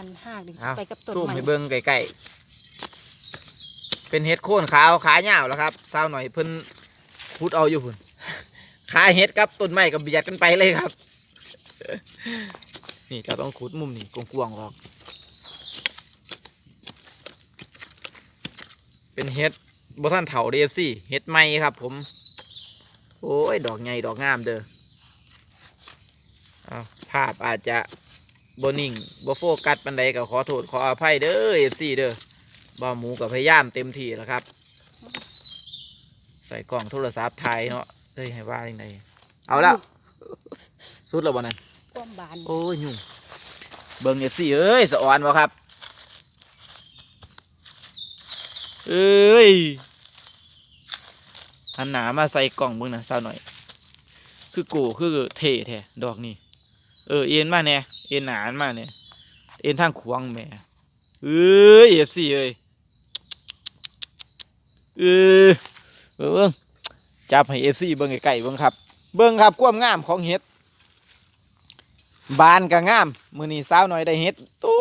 พันห้าหรือเอาไปกับต้นซูมไม้ให้เบิ่งใกล้ๆเป็นเห็ดโคนขาวขาเหยาวแล้วครับสาวหน่อยเพิ่นพุดเอาอยู่พุ่น ขาเห็ดกับต้นไม้กับเบียดกันไปเลยครับ นี่จะต้องขุดมุมนี่กวางๆออก เป็นเห็ดบ่ท่านเถาเดฟซี่เห็ดใหม่ครับ ผม โอ้ย ดอกใหญ่ดอกงามเด้อเอาภาพอาจจะ บนิ่งบ่โฟกัสปันใดก็ขอโทษขออภัยเด้อเอฟซีเด้อบ่าวหมูกับพยายามเต็มที่แล้วครับ ใส่กล่องโทรศัพท์ถ่ายเนาะเฮ้ยให้ว่ายังไงเอาละสุดแล้วบ่นั่นความบานโอ้ยยุ่งเบิ่งเอฟซีเอ้ยสะออนบ่ครับเอ้ยหันหนามาใส่กล่องเบิ่งนะสาวหน่อย คือโกคือเท่แท้ดอกนี่เออเอ็นมาแน่ เอ็นหนานมาเนี่ย เอ็นทางขวางแหม่เอ้ยเอฟซีเอ้ยเออเบิ่งจับให้เอฟซีเบิ่งไก่ๆเบิ่งครับ เบิ่งครับความงามของเห็ด บานก็งาม มือนี้สาวหน่อยได้เห็ดตู้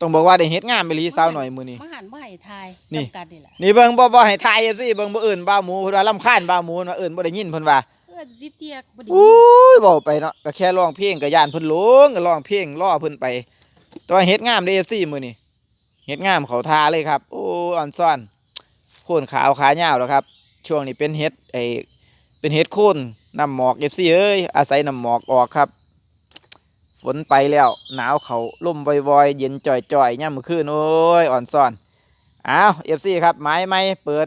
ต้องบอกว่าได้เห็ดงามไปลีสาวหน่อยมือนี้มหันบ่ให้ทายนี่สำกัดนี่แหละนี่เบิ่งบ่บ่ให้ทายเอฟซีเบิ่งบ่เอื่นบ้าวหมูเพิ่นว่าลำคาญบ้าวหมูว่าเอื่นบ่ได้ยินเพิ่นว่าเออซิบเทียกบ่ดีอุ้ยเว้าไปเนาะก็แค่ร้องเพลงก็ย่านเพิ่นหลงก็ร้องเพลงล่อเพิ่นไปแต่ว่าเฮ็ดงามเด้เอฟซีมื้อนี้เฮ็ดงามเขาทาเลยครับ โอ้อ่อนซ่อนโคนขาวขายาวแล้วครับ ช่วงนี้เป็นเฮ็ดไอเป็นเฮ็ดโคนน้ำหมอก FC เอ้ยอาศัยน้ำหมอกออกครับฝนไปแล้วหนาวเขาล่มวอยๆเย็นจ่อยๆย่ำมือคืนโอ้ยอ่อนซ่อนอ้าว FC ครับไม้ไม้เปิด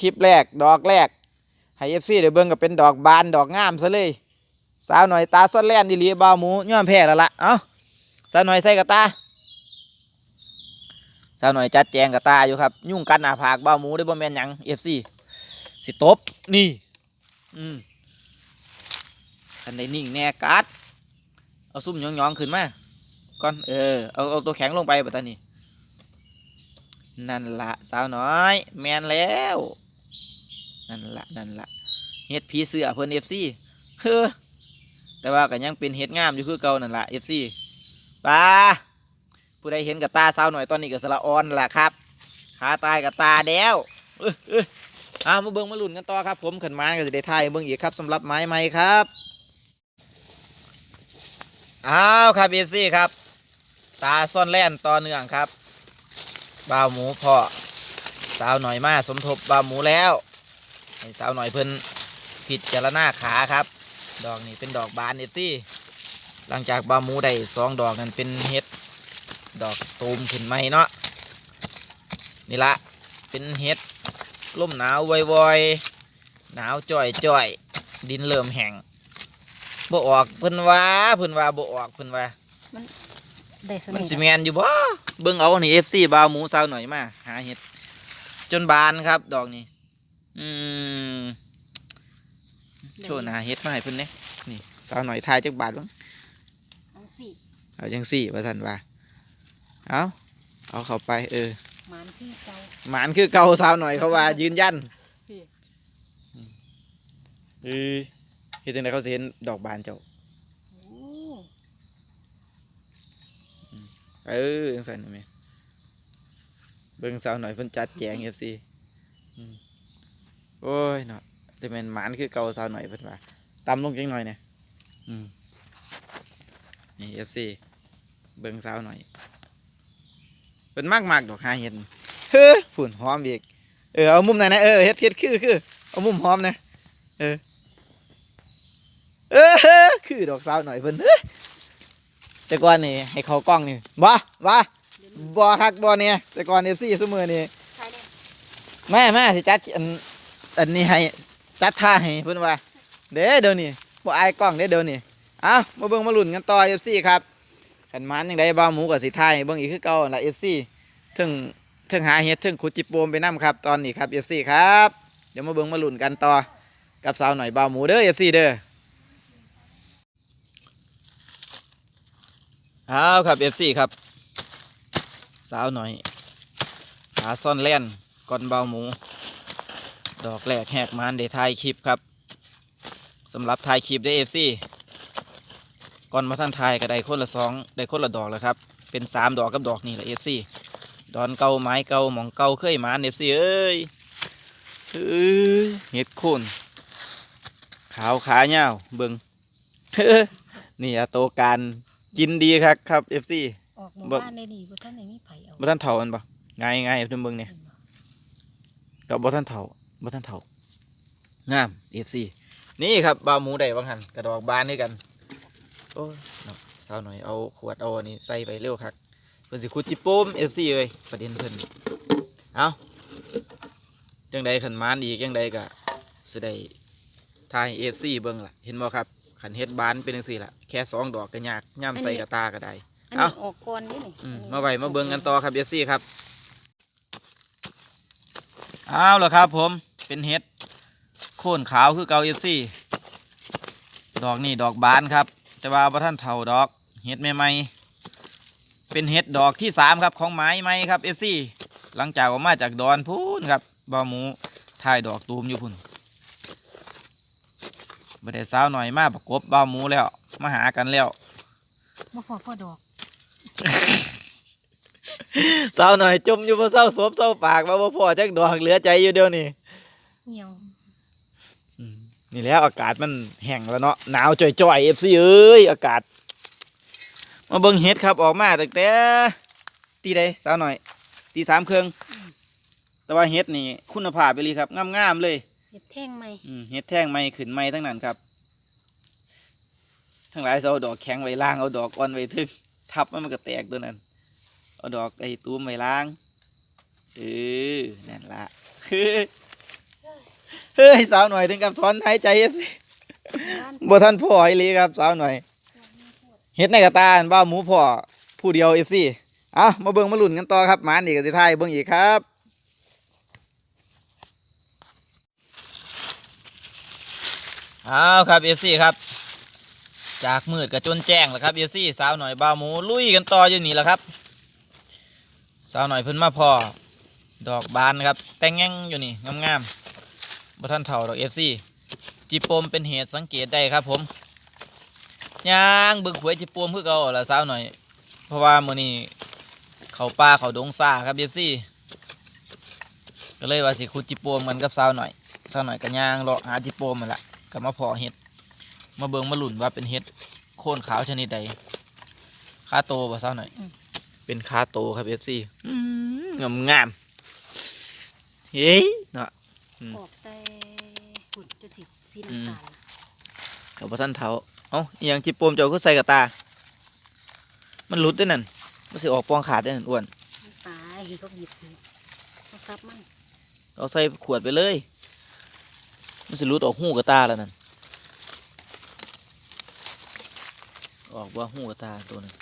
คลิปแรกดอกแรก ให้ FC เดี๋ยวเบิ่งก็เป็นดอกบานดอกงามซะเลย สาวหน่อยตาซ้อนแล่นดีลีบ่าวหมูย้อมแพ้แล้วล่ะเอ้าสาวหน่อยใส่กระตาสาวหน่อยจัดแจงกระตาอยู่ครับ ยุ่งกันหน้าผากบ่าวหมูได้บ่แม่นหยัง FC สิตบนี่อืมอันใดนิ่งแน่กัดเอาซุ่มหยองๆขึ้นมาก่อนเออเอาเอาตัวแข็งลงไปแบัดตานี้นั่นละสาวน้อย แมนแล้ว นั่นละนั่นละเฮ็ดผีเสือเพิ่น FC เฮ้อแต่ว่าก็ยังเป็นเห็ดงามอยู่คือเก่านั่นแหละเอฟซีปลาผู้ใดเห็นกับตาสาหน่อยตอนนี้ก็สละออนแหละครับขาตายกับตาแดวเออเออเอามาเบิ่งมาลุ่นกันต่อครับ ผมขันไม้ก็จะได้ถ่ายเบิ่งอีกครับสำหรับไม้ใหม่ครับอ้าวครับเอฟซีครับ ตาซ่อนแล่นต่อเนื่องครับบ่าวหมูพอสาวหน่อยมาสมทบบ่าวหมูแล้ว ให้สาวหน่อยเพิ่นผิดจารณาขาครับ ดอกนี้เป็นดอกบานเอฟซี่หลังจากบาหมูได้สองดอกนั้นเป็นเห็ดดอกตูมขึ้นไหมเนาะนี่ละเป็นเห็ดลมหนาววอยๆหนาวจ่อยจ่อยๆดินเริ่มแห้งบ่ออกเพิ่นว่าเพิ่นว่าบ่ออกเพิ่นว่าได้สมันนิทสิแมนอยู่บ่เบิ่งเอานี่เอฟซีบาวหมูสาวหน่อยมาหาเห็ดจนบานครับดอกนี้ อืมโชว์หนาเฮ็ดมาให้เพิ่นเนี่ยนี่สาวหน่อยทายจักบาทบ้างทั้งสี่เอาจังสี่ว่าท่านว่าเอาเอาเข้าไป เออหมานที่เก่าหมานคือเก่าสาวหน่อยเขาว่า ยืนยันพี่เออเฮ็ดจังไดเขาสิเห็นดอกบานเจ้าโอ้เออจังซั่นนี่แม่เบิ่งสาวหน่อยเพิ่นจัดแจง FC อืม โอ้ยเนาะแต่แม่นหมานคือเก่าสาวหน่อยเพิ่นว่าต่ำลงจังหน่อยเนี่ยอืมนี่ FC เบิ่งสาวหน่อยเพิ่นมากมากๆดอกหาเห็นเฮ้อฝุ่นหอมอีกเออเอามุมไหนนะเออเฮ็ดเฮ็ดคือคือเอามุมหอมนะเออเออคือดอกสาวหน่อยเพิ่นเฮ้ยแต่ก่อนนี่ให้เขากล้องนี่บ่บ่เดี๋ยวนี้บ่คักบ่เนี่ยแต่ก่อน FC ซุมื้อนี่ใครเนี่ยแม่แม่สิจัดอัน อันนี้ให้จัดท่าให้เพิ่อนว่า เด้เดี๋ยวนี้บ่อายกล้องเด้เดี๋ยวนี้เอ้ามาเบิ่งมาลุ้นกันต่อ FC ครับขันมันยังได้บ่าหมูกับสิทยเบิ่งอีกคือเก่าหั่นล่ะ FC ถึงถึงหาเฮ็ดถึงขุดจิบโปมไปนํครับตอนนี้ครับ FC ครับเดี๋ยวมาเบิ่งมาลุ้นกันต่อกับสาวหน่อยบ่าหมูเด้อ FC เด้อเอาครับ FC ครับ สาวหน่อยหาซ่อนแล่นก่อนเบาหมู ดอกแรกแหกมานได้ถ่ายคลิปครับสำหรับถ่ายคลิปได้เอฟซีก่อนมาท่านถ่ายก็ได้คนละสองได้คนละดอกแล้วครับ เป็นสามดอกกับดอกนี่แหละเอฟซีดอนเก่าไม้เก่าหมองเก่าเคยหมานเอฟซีเอ้ยเอ้ยเห็ดโคนขาวขาเงาวเบิงนี่อะโตการกินดีครับครับเอฟซีออกหมู่บ่บ้านได้ดีบ่ท่านไหนมีไผเอาบ่ท่านเถ่ามันปะง่ายง่ายเพิ่นเบิ่งเนี่ยเห็นบ่กับบ่ท่านเถ่า บ่ท่านเถ่างามเอฟซีนี่ครับบาวหมูได้บางหันกระดอกบานนี่กัน โอ้ยเนาะสาวหน่อยเอาขวดเอาอันนี้ใส่ไปเร็วครับเพิ่นสิขุดจิโป้มเอฟซีเอ้ยประเด็นเพิ่นเอาจังใดขันมานอีกจังใดก็สิได้ทายเอฟซีเบิ่งล่ะ เห็นบ่ครับขันเฮ็ดบานเป็นจังซี่ล่ะแค่สองดอกก็ยากย่ำใส่กระตาก็ได้อันเอ้านี้ออกก่อนนี่นี่อืมอันนี้มาไว้มาเบิ่งกันต่อครับเอฟซีครับเอาละครับผม เป็นเฮ็ดโค่นขาวคือเกาเอฟซีดอกนี่ดอกบานครับ แต่ว่าพระท่านเท่าดอกเฮ็ดใหม่ๆเป็นเฮ็ดดอกที่สามครับของไม้ไม้ครับเอฟซีหลังจากออกมาจากดอนพูนครับบ่าวหมูถ่ายดอกตูมอยู่พุ่นบ่ได้สาวหน่อยมาประกบบ่าวหมูแล้ว มาหากันแล้วบ่พอพ่อดอกสาวหน่อยจมอยู่บ่เศร้าสวบเศร้าปากมาบ่พอจักดอกเหลือใจอยู่เดียวนี่ เหี่ยวนี่แหล้วอากาศมันแห้งแล้วเนาะหนาวจ่อยๆ FC เอ้ยอากาศ มาเบิ่งเฮ็ดครับออกมาตั้งแต่ตีใดสาวหน่อย ตีสามเครื่อง แต่ว่าเฮ็ดนี่ คุณภาพไปเลยครับงามๆเลยเห็ดแท่งไหมอืมเฮ็ดแท่งไม้ขึ้นไม้ทั้งนั้นครับ ทั้งหลายเอาดอกแข็งไว้ล่างเอาดอกอ่อนไว้ทึกทับมันมันก็แตกตัวนั้น เอาดอกไอ้ตูมไว้ล่างเออนั่นละเฮ้ยสาวหน่อยถึงกับถอนหายใจเอฟซีบ้านบ่ท่านพ่อไอ้ลีครับสาวหน่อยเฮ็ดในกระตาอันบ้าหมูพ่อผู้เดียวเอฟซีเอามาเบิ่งมาลุ้นกันต่อครับหมานี่ก็สิทายเบิ่งอีกครับเอาครับเอฟซีครับ จากมืดกับจนแจ้งแล้วครับเอฟซีสาวหน่อยบ้าหมูลุยกันต่ออยู่นี่แหละครับ สาวหน่อยเพิ่นมาพอดอกบานครับ แต่งแง่งอยู่นี่งามๆ บ่ท่านเถ่าดอกเอฟซีจิปมเป็นเหตุสังเกตได้ครับผมย่างเบึกหวยจิปมคือเก่าละสาวหน่อย เพราะว่ามื้อนี้เขาป่าเขาดงซ่าครับเอฟซีก็เลยว่าสิขุดจิปมกันกับสาวหน่อยสาวหน่อยก็ย่างเลาะหาจิปมมันละก็มาพอเห็ด มาเบิ่งมาหลุนว่าเป็นเห็ดโค่นขาวชนิดใดค่าโตบ่สาวหน่อย เป็นคาโตครับเอฟซีงามงามๆเฮ้ยเนาะอืมออกแต่ฝุ่นจน สีสีอืมน้ำตาลกับพ่ท่านเท้าเอ้าอหย่างจิโปมเจ้าก็ใส่กับตา มันหลุดด้วยนั่นมันสิออกปองขาดด้วยนั่นอ้วนมันตายเขาหยิบนี่เขาซับมันเอาใส่ขวดไปเลย มันสิหลุดออกหูกับตาแล้วนั่นออกว่าหูกับตาตัวนึง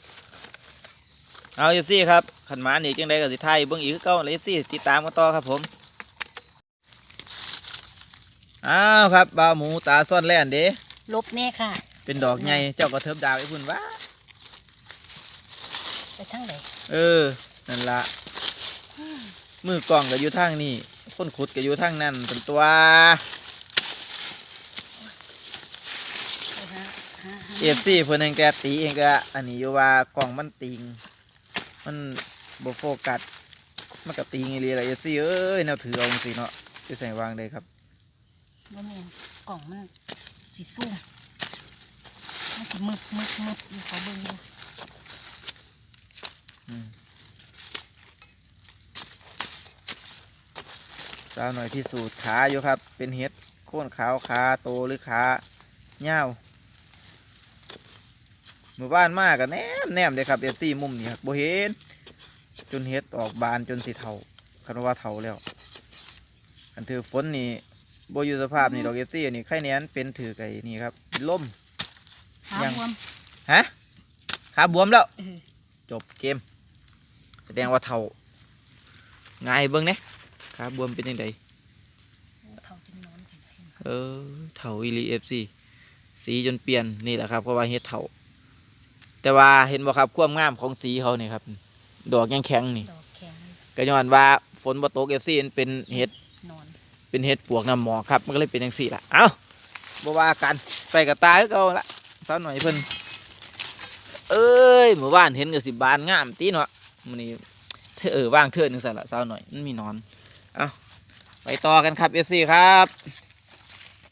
เอาเอฟซีครับขันหมาหนีจังใดกับสิไทยเบิ้งอีกคือเก้าเอฟซีติดตามกันต่อครับผม อ้าวครับบ่าวหมูตาซ่อนแล่นเด้ลบแน่ค่ะ เป็นดอกใหญ่เจ้าก็เทิบดาวไอ้พุ่นว่าไปทั้งไหนเออนั่นละมือกล่องก็อยู่ทางนี้คนขุดก็อยู่ทางนั้นเป็นตัวไปหาหาหาเอฟซีเพิ่นเองแกตีเองก็อันนี้อยู่ว่ากล่องมันติง มันบ่โฟกัสมันก็ติงอีหลีละเอฟซีเอ้ยแนวถือเอาจังซี่เนาะจะใส่วางได้ครับ บ่แม่นกล่องมันสีซุ่มมันสิมึกมึกมึกอยู่เขาเบิ่งอยู่อืมสาวหน่อยที่สูตรขาอยู่ครับ เป็นเห็ดโค่นขาวขาโตหรือขาเง่าวหมู่บ้านมากกันแนมแนมเลยครับเอฟซีมุมนี่ครับโบเห็นจนเห็ดออกบานจนสิเทาคันว่าเทาแล้วคันถือฝนนี่ โบอยู่สภาพนี่ดอกเอฟซีนี่ไข่เนี้ยนเป็นถือไก่นี่ครับล่มขายัง บวมฮะขาบวมแล้ว เออจบเกม แสดงว่าเท่าง่ายเบิ้งเนี่ยขาบวมเป็นยังไงเท่าจนนอนไปไหนเออเท่าอีลีเอฟซีสีจนเปลี่ยนนี่แหละครับเพราะว่าเฮ็ดเท่า แต่ว่าเห็นบ่ครับความงามของสีเขานี่ครับ ดอกยังแข็งนี่ ดอกแข็งก็ย้อนว่าฝนบ่ตกเอฟซีมันเป็นเฮ็ดนอน เป็นเฮ็ดปวกน้ำหมอกครับ มันก็เลยเป็นอย่างสี่ละเอ้าบ่ว่ากันใส่กระตาคือเก่าละสาวหน่อยเพิ่นเอ้ยหมู่บ้านเห็นกับสิบบานงามตีเนาะมันนี้เธอเออว่างเธอหนึ่งสั่นละสาวหน่อยมันมีนอน เอาไปต่อกันครับเอฟซีครับ